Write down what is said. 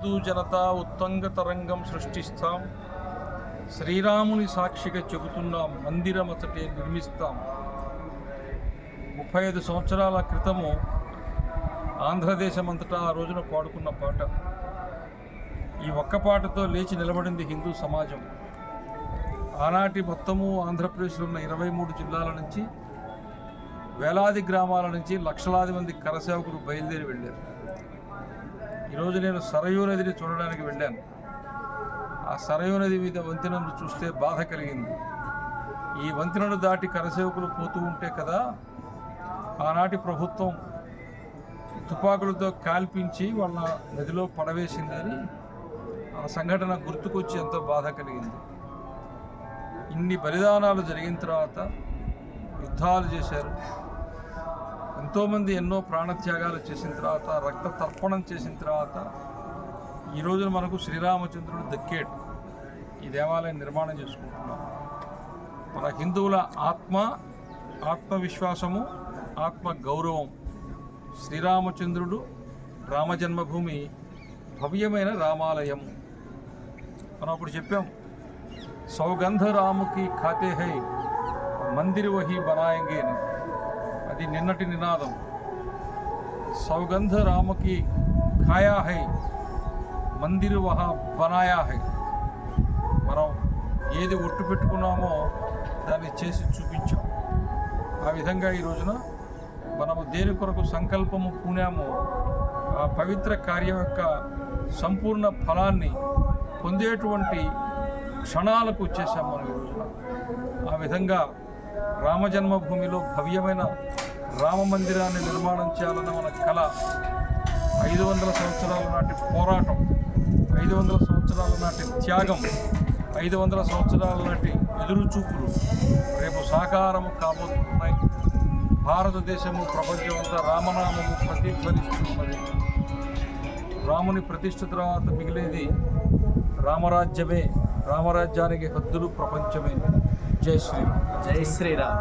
హిందూ జనతా ఉత్తంగ తరంగం సృష్టిస్తాం. శ్రీరాముని సాక్షిగా చెబుతున్నాం మందిరం అతటే నిర్మిస్తాం. ముప్పై ఐదు సంవత్సరాల క్రితము ఆంధ్రదేశం అంతటా ఆ రోజున పాడుకున్న పాట. ఈ ఒక్క పాటతో లేచి నిలబడింది హిందూ సమాజం. ఆనాటి మొత్తము ఆంధ్రప్రదేశ్లో ఉన్న ఇరవై మూడు జిల్లాల నుంచి వేలాది గ్రామాల నుంచి లక్షలాది మంది కరసేవకులు బయలుదేరి వెళ్ళారు. ఈరోజు నేను సరయూ నదిని చూడడానికి వెళ్ళాను. ఆ సరయూ నది మీద వంతెనను చూస్తే బాధ కలిగింది. ఈ వంతెనను దాటి కరసేవకులు పోతూ ఉంటే కదా ఆనాటి ప్రభుత్వం తుపాకులతో కాల్పించి వాళ్ళ నదిలో పడవేసిందని ఆ సంఘటన గుర్తుకొచ్చి ఎంతో బాధ కలిగింది. ఇన్ని బలిదానాలు జరిగిన తర్వాత యుద్ధాలు చేశారు. ఎంతోమంది ఎన్నో ప్రాణత్యాగాలు చేసిన తర్వాత రక్త తర్పణం చేసిన తర్వాత ఈ రోజున మనకు శ్రీరామచంద్రుడు దక్కేడు ఈ దేవాలయం నిర్మాణం చేసుకుంటున్నాం. మన హిందువుల ఆత్మ ఆత్మవిశ్వాసము ఆత్మ గౌరవం శ్రీరామచంద్రుడు రామజన్మభూమి భవ్యమైన రామాలయం. మనం అప్పుడు చెప్పాం సౌగంధ రాముకి ఖాతే హై మందిర్ వహి బనాయంగే అని అది నిన్నటి నినాదం. సౌగంధ రామకి ఖాయా హై మందిర్ వహ బనాయా హై మనం ఏది ఒట్టు పెట్టుకున్నామో దాన్ని చేసి చూపించాం. ఆ విధంగా ఈ రోజున మనము దేని కొరకు సంకల్పము పూనామో ఆ పవిత్ర కార్యం యొక్క సంపూర్ణ ఫలాన్ని పొందేటువంటి క్షణాలకు వచ్చేసాం మనం ఈ రోజున ఆ విధంగా రామజన్మభూమిలో భవ్యమైన రామ మందిరాన్ని నిర్మాణం చేయాలన్న మన కళ ఐదు వందల సంవత్సరాల నాటి పోరాటం ఐదు వందల సంవత్సరాల నాటి త్యాగం ఐదు వందల సంవత్సరాల నాటి ఎదురు చూపులు రేపు సాకారము కాబోతున్నాయి. భారతదేశము ప్రపంచం అంతా రామనామము ప్రతిధ్వనిస్తున్నది. రాముని ప్రతిష్ఠ తర్వాత మిగిలేది రామరాజ్యమే. రామరాజ్యానికి హద్దులు ప్రపంచమే. జై శ్రీరామ్. జై శ్రీరామ్.